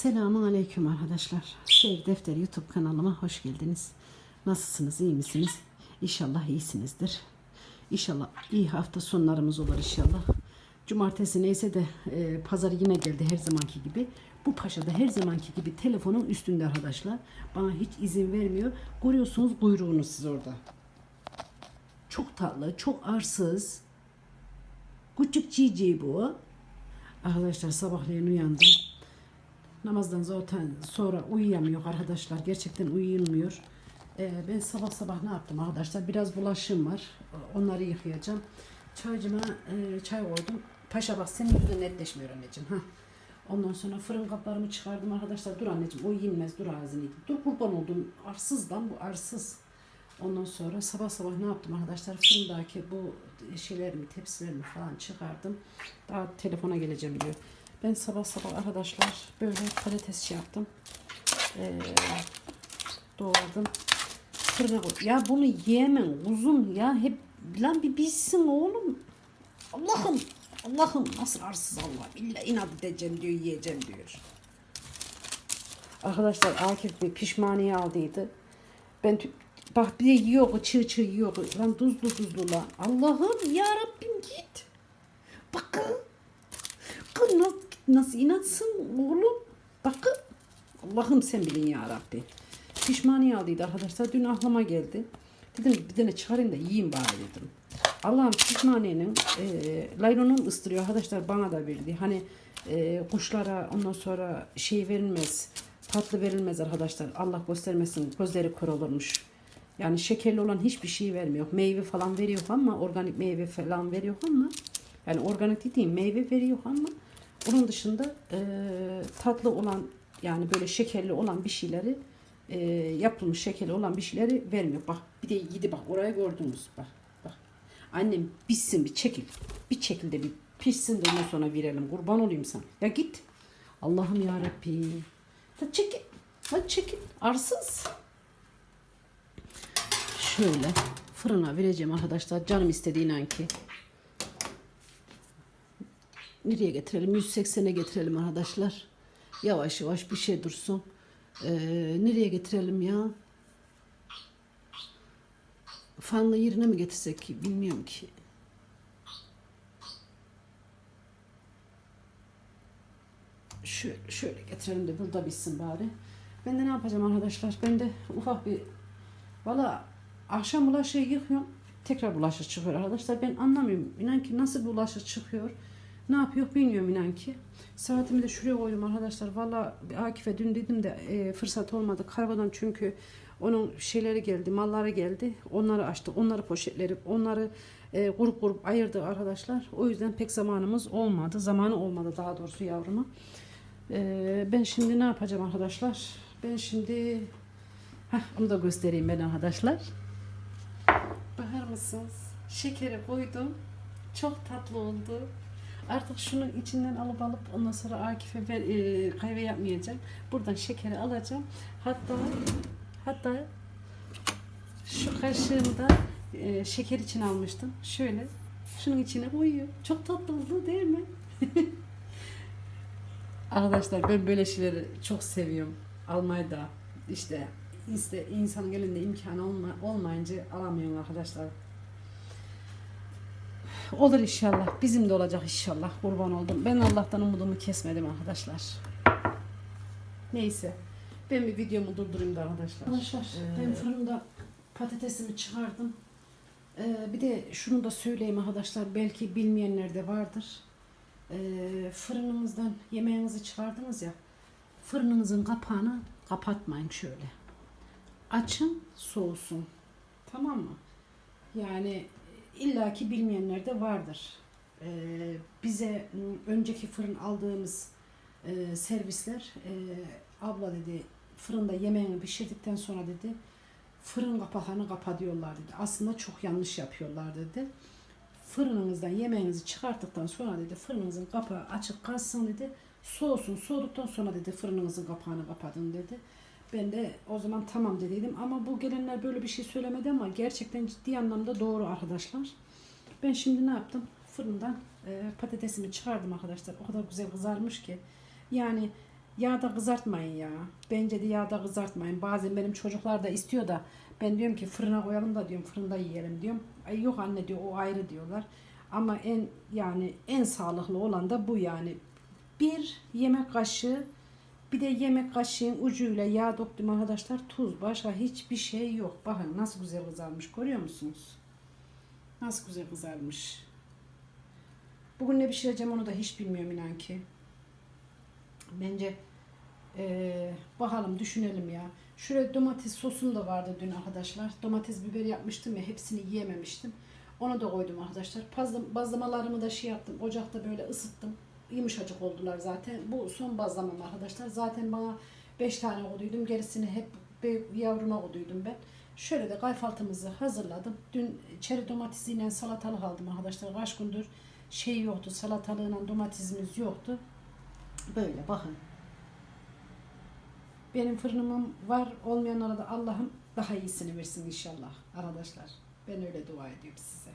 Selamun Aleyküm arkadaşlar. Seyir Defteri YouTube kanalıma hoş geldiniz. Nasılsınız, iyi misiniz? İnşallah iyisinizdir. İnşallah iyi hafta sonlarımız olur inşallah. Cumartesi neyse de e, pazar yine geldi her zamanki gibi. Bu paşa da her zamanki gibi telefonun üstünde arkadaşlar. Bana hiç izin vermiyor. Görüyorsunuz kuyruğunu siz orada. Çok tatlı, çok arsız. Küçük cici bu. Arkadaşlar sabahleyin uyandım. Namazdan zaten sonra uyuyamıyor arkadaşlar. Gerçekten uyuyulmuyor. Ee, ben sabah sabah ne yaptım arkadaşlar? Biraz bulaşığım var. Onları yıkayacağım. Çaycıma e, çay koydum. Paşa bak senin yüzün netleşmiyor anneciğim. Hah. Ondan sonra fırın kaplarımı çıkardım arkadaşlar. Dur anneciğim o yenmez dur ağzını. Dur kurban oldum. Arsız lan bu arsız. Ondan sonra sabah sabah ne yaptım arkadaşlar? Fırındaki bu şeylerimi, tepsilerimi falan çıkardım. Daha telefona geleceğim diyor. Ben sabah sabah arkadaşlar böyle patates yaptım. Ee, doğradım. Fırına koy. Ya bunu yiyemem uzun ya. Hep lan bir bilsin oğlum. Allah'ım. Allah'ım nasıl arsız Allah. İlla inat edeceğim diyor yiyeceğim diyor. Arkadaşlar Akif bir pişmaniye aldıydı. Ben bak bir de yiyor çığ çığ yiyor. Lan tuzlu tuzlu lan. Allah'ım ya Rabbim git. Bakın. Kız nasıl, inatsın oğlum? Bakın. Allah'ım sen bilin ya Rabbi. Pişmaniye aldıydı arkadaşlar. Dün aklıma geldi. Dedim bir tane çıkarayım da yiyeyim bari dedim. Allah'ım pişmaniyenin e, laylonun ıstırıyor arkadaşlar bana da verdi. Hani e, kuşlara ondan sonra şey verilmez. Tatlı verilmez arkadaşlar. Allah göstermesin gözleri kör olurmuş. Yani şekerli olan hiçbir şey vermiyor. Meyve falan veriyor ama organik meyve falan veriyor ama yani organik dediğim meyve veriyor ama onun dışında e, tatlı olan yani böyle şekerli olan bir şeyleri e, yapılmış şekerli olan bir şeyleri vermiyor. Bak bir de yedi bak orayı gördünüz bak bak. Annem bitsin bir çekil. Bir çekil de bir pişsin de ondan sonra verelim. Kurban olayım sana. Ya git. Allah'ım ya Rabbi. Hadi çekil. Hadi çekil. Arsız. Şöyle fırına vereceğim arkadaşlar. Canım istedi inan ki. Nereye getirelim? 180'e getirelim arkadaşlar. Yavaş yavaş bir şey dursun. Ee, nereye getirelim ya? Fanlı yerine mi getirsek ki? Bilmiyorum ki. Şöyle, şöyle getirelim de burada bitsin bari. Ben de ne yapacağım arkadaşlar? Ben de ufak bir valla akşam bulaşığı yıkıyorum. Tekrar bulaşık çıkıyor arkadaşlar. Ben anlamıyorum. İnan ki nasıl bulaşık çıkıyor. Ne yapıyor bilmiyorum inan ki. Saatimi de şuraya koydum arkadaşlar. Valla Akif'e dün dedim de e, fırsat olmadı. Kargodan çünkü onun şeyleri geldi, malları geldi. Onları açtı, onları poşetleri, onları e, grup grup ayırdı arkadaşlar. O yüzden pek zamanımız olmadı. Zamanı olmadı daha doğrusu yavruma. E, ben şimdi ne yapacağım arkadaşlar? Ben şimdi Heh, onu da göstereyim ben arkadaşlar. Bakar mısınız? Şekeri koydum. Çok tatlı oldu. Artık şunu içinden alıp alıp ondan sonra Akif'e ver, e, kahve yapmayacağım. Buradan şekeri alacağım. Hatta hatta şu kaşığımda e, şeker için almıştım. Şöyle şunun içine koyuyor. Çok tatlı oldu değil mi? Arkadaşlar ben böyle şeyleri çok seviyorum. Almayı da işte iste, insanın elinde imkanı olma, olmayınca alamıyorum arkadaşlar. Olur inşallah. Bizim de olacak inşallah. Kurban oldum. Ben Allah'tan umudumu kesmedim arkadaşlar. Neyse. Ben bir videomu durdurayım da arkadaşlar. Arkadaşlar ben fırında patatesimi çıkardım. Ee, bir de şunu da söyleyeyim arkadaşlar. Belki bilmeyenler de vardır. Ee, fırınımızdan yemeğinizi çıkardınız ya. Fırınınızın kapağını kapatmayın şöyle. Açın soğusun. Tamam mı? Yani illaki bilmeyenler de vardır. Ee, bize önceki fırın aldığımız e, servisler e, abla dedi fırında yemeğini pişirdikten sonra dedi fırın kapağını kapa diyorlar dedi. Aslında çok yanlış yapıyorlar dedi. Fırınınızdan yemeğinizi çıkarttıktan sonra dedi fırınınızın kapağı açık kalsın dedi. Soğusun. Soğuduktan sonra dedi fırınınızın kapağını kapatın dedi. Ben de o zaman tamam dediydim ama bu gelenler böyle bir şey söylemedi ama gerçekten ciddi anlamda doğru arkadaşlar. Ben şimdi ne yaptım? Fırından e, patatesimi çıkardım arkadaşlar. O kadar güzel kızarmış ki. Yani Yağda kızartmayın ya. Bence de yağda kızartmayın. Bazen benim çocuklar da istiyor da ben diyorum ki fırına koyalım da diyorum fırında yiyelim diyorum. Ay yok anne diyor o ayrı diyorlar. Ama en yani en sağlıklı olan da bu yani. Bir yemek kaşığı bir de yemek kaşığın ucuyla yağ döktüm arkadaşlar. Tuz başka hiçbir şey yok. Bakın nasıl güzel kızarmış görüyor musunuz? Nasıl güzel kızarmış. Bugün ne pişireceğim onu da hiç bilmiyorum inan ki. Bence eee, bakalım düşünelim ya. Şuraya domates sosum da vardı dün arkadaşlar. Domates biber yapmıştım ya hepsini yiyememiştim. Onu da koydum arkadaşlar. Bazla- Bazlamalarımı da şey yaptım. Ocakta böyle ısıttım. Yumuşacık oldular zaten. Bu son bazlamam arkadaşlar. Zaten bana 5 tane koyduydum. Gerisini hep yavruma koyduydum ben. Şöyle de kayfaltımızı hazırladım. Dün çeri domatesiyle salatalık aldım arkadaşlar. Kaç gündür şey yoktu. Salatalığıyla domatesimiz yoktu. Böyle bakın. Benim fırınımım var. Olmayanlara da Allah'ım daha iyisini versin inşallah arkadaşlar. Ben öyle dua ediyorum size.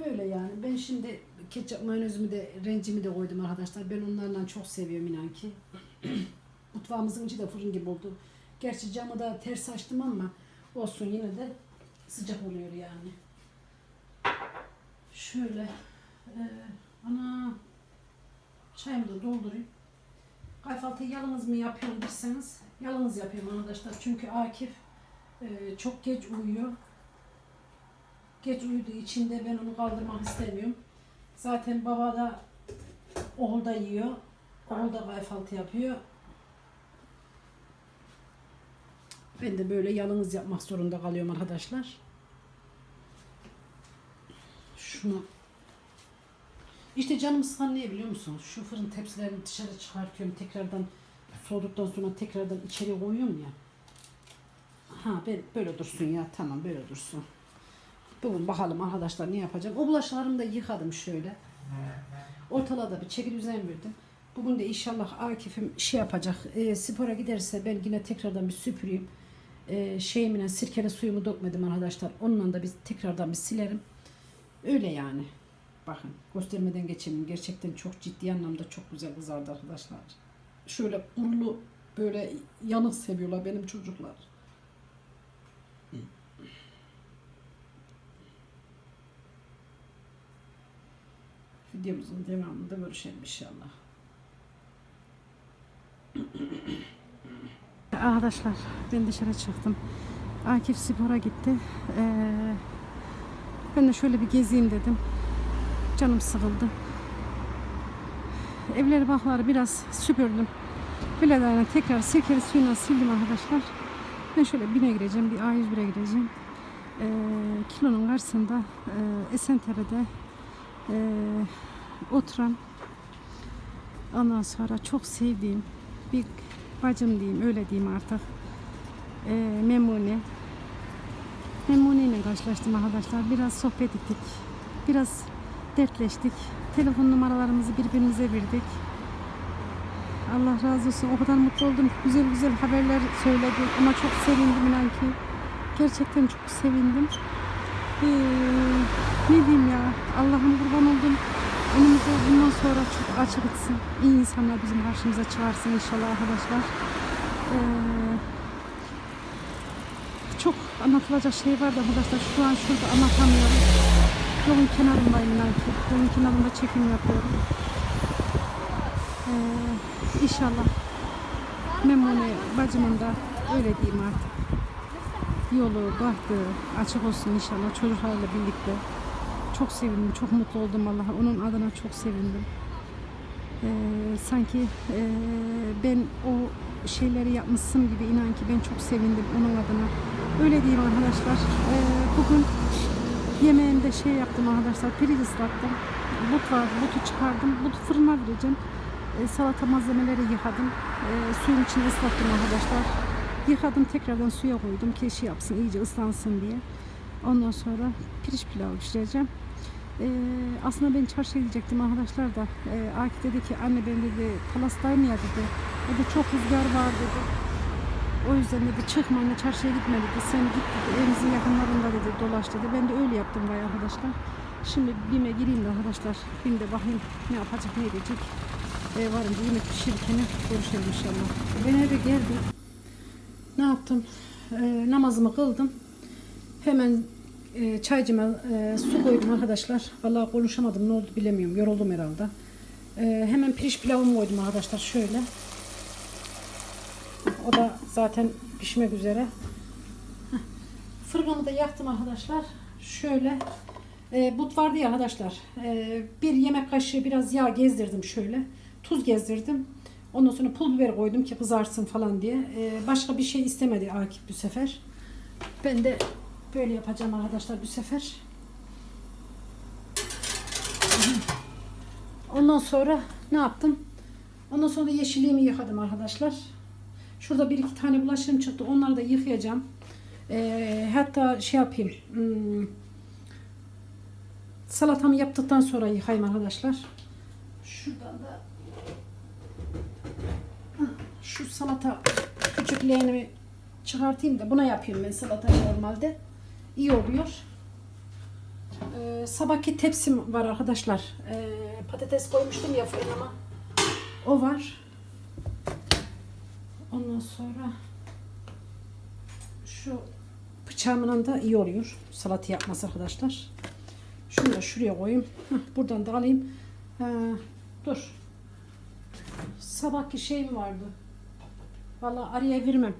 Böyle yani. Ben şimdi ketçap mayonezimi de rencimi de koydum arkadaşlar. Ben onlarla çok seviyorum inan ki. Mutfağımızın içi de fırın gibi oldu. Gerçi camı da ters açtım ama olsun yine de sıcak oluyor yani. Şöyle e, ana çayımı da doldurayım. Kahvaltıyı yalnız mı yapıyorum derseniz yalnız yapıyorum arkadaşlar. Çünkü Akif e, çok geç uyuyor. Geç uyuduğu için de ben onu kaldırmak istemiyorum. Zaten baba da oğul da yiyor. Oğul da kahvaltı yapıyor. Ben de böyle yalnız yapmak zorunda kalıyorum arkadaşlar. Şunu işte canım sıkan ne biliyor musun? Şu fırın tepsilerini dışarı çıkartıyorum. Tekrardan soğuduktan sonra tekrardan içeri koyuyorum ya. Ha böyle dursun ya. Tamam böyle dursun. Bugün bakalım arkadaşlar ne yapacağım. O bulaşıklarımı da yıkadım şöyle. Ortalığa da bir çeki düzen verdim. Bugün de inşallah Akif'im şey yapacak. E, spora giderse ben yine tekrardan bir süpüreyim. E, şeyimle sirkeli suyumu dökmedim arkadaşlar. Onunla da biz tekrardan bir silerim. Öyle yani. Bakın göstermeden geçelim. Gerçekten çok ciddi anlamda çok güzel kızardı arkadaşlar. Şöyle kurulu böyle yanık seviyorlar benim çocuklar. Videomuzun devamında görüşelim inşallah. Arkadaşlar ben dışarı çıktım. Akif spora gitti. Ee, ben de şöyle bir gezeyim dedim. Canım sıkıldı. Evleri bakları biraz süpürdüm. Bilelerine tekrar sirkeli suyuna sildim arkadaşlar. Ben şöyle bine gireceğim. Bir A101'e gireceğim. Ee, kilonun karşısında e, Esentepe'de e, oturan ondan sonra çok sevdiğim bir bacım diyeyim öyle diyeyim artık. E, Memune. Memune ile karşılaştım arkadaşlar. Biraz sohbet ettik biraz dertleştik. Telefon numaralarımızı birbirimize verdik. Allah razı olsun. O kadar mutlu oldum. Güzel güzel haberler söyledi. Ama çok sevindim inan ki. Gerçekten çok sevindim ee, ne diyeyim ya? Allah'ım kurban oldum. Önümüzde bundan sonra çok açık etsin iyi insanlar bizim karşımıza çıkarsın inşallah arkadaşlar. Ee, çok anlatılacak şey var da arkadaşlar şu an şurada anlatamıyorum. Yolun kenarındayım inan ki. Yolun kenarında çekim yapıyorum. Ee, inşallah. Memnune bacımın da öyle diyeyim artık yolu, bahtı açık olsun inşallah çocuklarla birlikte. Çok sevindim, çok mutlu oldum Allah. Onun adına çok sevindim. Ee, sanki e, ben o şeyleri yapmışsın gibi inan ki ben çok sevindim onun adına. Öyle diyeyim arkadaşlar. Ee, bugün yemeğimde şey yaptım arkadaşlar. Pirinç ıslattım. But vardı. Butu çıkardım. Butu fırına vereceğim. Ee, salata malzemeleri yıkadım. Ee, suyun içine ıslattım arkadaşlar. Yıkadım tekrardan suya koydum ki şey yapsın iyice ıslansın diye. Ondan sonra pirinç pilavı pişireceğim. Ee, aslında ben çarşıya gidecektim arkadaşlar da e, Akif dedi ki anne ben dedi Talas'tayım ya dedi. Dedi çok rüzgar var dedi. O yüzden dedi çıkma anne çarşıya gitme dedi. Sen git dedi evimizin yakınlarında dedi dolaş dedi. Ben de öyle yaptım vay arkadaşlar. Şimdi BİM'e gireyim de arkadaşlar. BİM'de bakayım ne yapacak ne edecek. Ev varınca yemek pişirirken görüşelim inşallah. Ben eve geldim. Ne yaptım? Ee, namazımı kıldım. Hemen e, çaycıma e, su koydum arkadaşlar. Vallahi konuşamadım ne oldu bilemiyorum. Yoruldum herhalde. E, hemen pirinç pilavımı koydum arkadaşlar şöyle. O da zaten pişmek üzere. Heh. Fırınımı da yaktım arkadaşlar. Şöyle e, but vardı ya arkadaşlar. E, bir yemek kaşığı biraz yağ gezdirdim şöyle. Tuz gezdirdim. Ondan sonra pul biber koydum ki kızarsın falan diye. E, başka bir şey istemedi Akif bu sefer. Ben de böyle yapacağım arkadaşlar bu sefer. Ondan sonra ne yaptım? Ondan sonra yeşilliğimi yıkadım arkadaşlar. Şurada bir iki tane bulaşığım çıktı. Onları da yıkayacağım. Ee, hatta şey yapayım. hmm, salatamı yaptıktan sonra yıkayayım arkadaşlar. Şuradan da şu salata küçük leğenimi çıkartayım da buna yapıyorum ben salatayı normalde. İyi oluyor. Ee, sabahki tepsim var arkadaşlar. Ee, patates koymuştum ya fırınıma. O var. Ondan sonra şu bıçağımla da iyi oluyor. Salata yapması arkadaşlar. Şunu da şuraya koyayım. Hah, buradan da alayım. Ha, dur. Sabahki şeyim vardı. Vallahi araya vermem.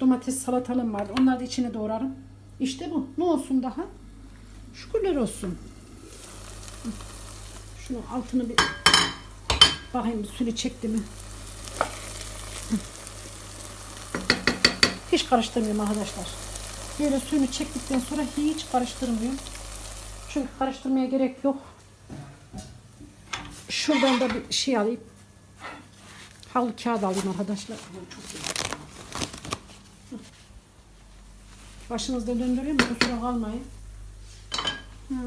Domates salatalım vardı. Onları da içine doğrarım. İşte bu. Ne olsun daha? Şükürler olsun. Şunu altını bir bakayım suyunu çekti mi? Hiç karıştırmıyorum arkadaşlar. Böyle suyunu çektikten sonra hiç karıştırmıyorum. Çünkü karıştırmaya gerek yok. Şuradan da bir şey alayım. Havlu kağıt alayım arkadaşlar. Başınızda döndüreyim mi? Kusura kalmayın. Hmm,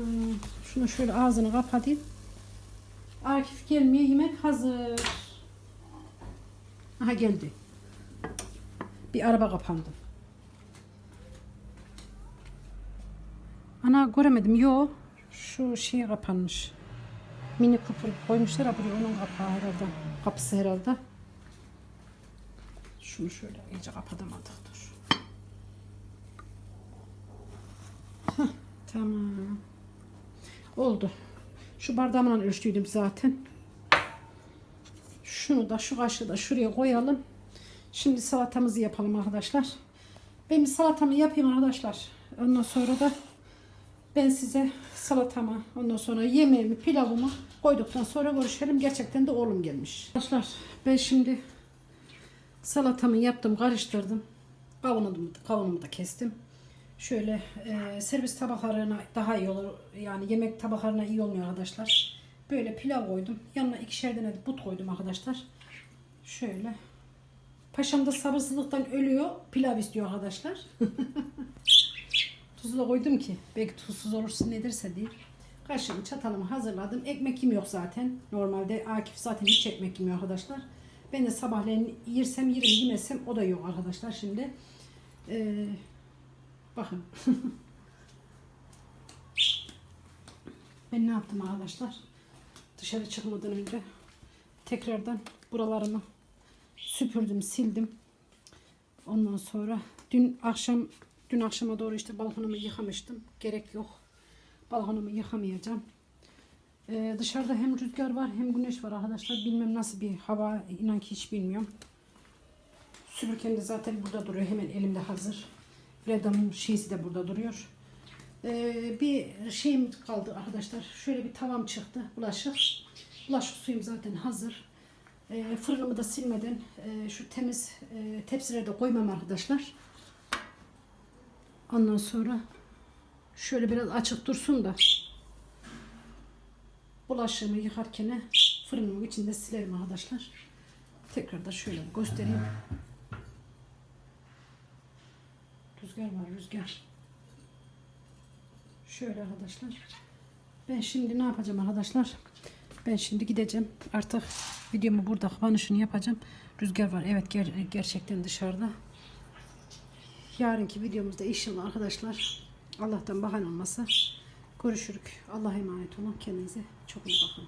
şunu şöyle ağzını kapatayım. Akif gelmiyor. Yemek hazır. Aha geldi. Bir araba kapandı. Ana göremedim. Yo. Şu şey kapanmış. Mini kupul koymuşlar buraya onun kapağı herhalde. Kapısı herhalde. Şunu şöyle iyice kapatamadık dur. Heh, tamam. Oldu. Şu bardağımla ölçtüydüm zaten. Şunu da şu kaşığı da şuraya koyalım. Şimdi salatamızı yapalım arkadaşlar. Ben bir salatamı yapayım arkadaşlar. Ondan sonra da ben size salatamı, ondan sonra yemeğimi, pilavımı koyduktan sonra görüşelim. Gerçekten de oğlum gelmiş. Arkadaşlar ben şimdi salatamı yaptım, karıştırdım. Kavunumu, kavunumu da kestim. Şöyle e, servis tabaklarına daha iyi olur. Yani yemek tabaklarına iyi olmuyor arkadaşlar. Böyle pilav koydum. Yanına ikişer tane but koydum arkadaşlar. Şöyle. Paşam da sabırsızlıktan ölüyor. Pilav istiyor arkadaşlar. Tuzu da koydum ki belki tuzsuz olursa nedirse diye. Kaşığımı çatalımı hazırladım. Ekmekim yok zaten. Normalde Akif zaten hiç ekmek yemiyor arkadaşlar. Ben de sabahleyin yersem yerim yemezsem o da yok arkadaşlar şimdi. Ee, bakın. ben ne yaptım arkadaşlar? Dışarı çıkmadan önce tekrardan buralarımı süpürdüm, sildim. Ondan sonra dün akşam dün akşama doğru işte balkonumu yıkamıştım. Gerek yok. Balkonumu yıkamayacağım. Ee, dışarıda hem rüzgar var hem güneş var arkadaşlar. Bilmem nasıl bir hava inan ki hiç bilmiyorum. Süpürgem de zaten burada duruyor. Hemen elimde hazır. Redam'ın şeysi de burada duruyor. Ee, bir şeyim kaldı arkadaşlar. Şöyle bir tavam çıktı. Bulaşık. Bulaşık suyum zaten hazır. Ee, fırınımı da silmeden e, şu temiz e, tepsilere de koymam arkadaşlar. Ondan sonra şöyle biraz açık dursun da bulaşığımı yıkarken fırınımın içinde silerim arkadaşlar. Tekrar da şöyle göstereyim. Rüzgar var rüzgar. Şöyle arkadaşlar. Ben şimdi ne yapacağım arkadaşlar? Ben şimdi gideceğim. Artık videomu burada kapanışını yapacağım. Rüzgar var. Evet ger- gerçekten dışarıda. Yarınki videomuzda inşallah arkadaşlar Allah'tan bahane olmasa görüşürük. Allah'a emanet olun. Kendinize çok iyi bakın.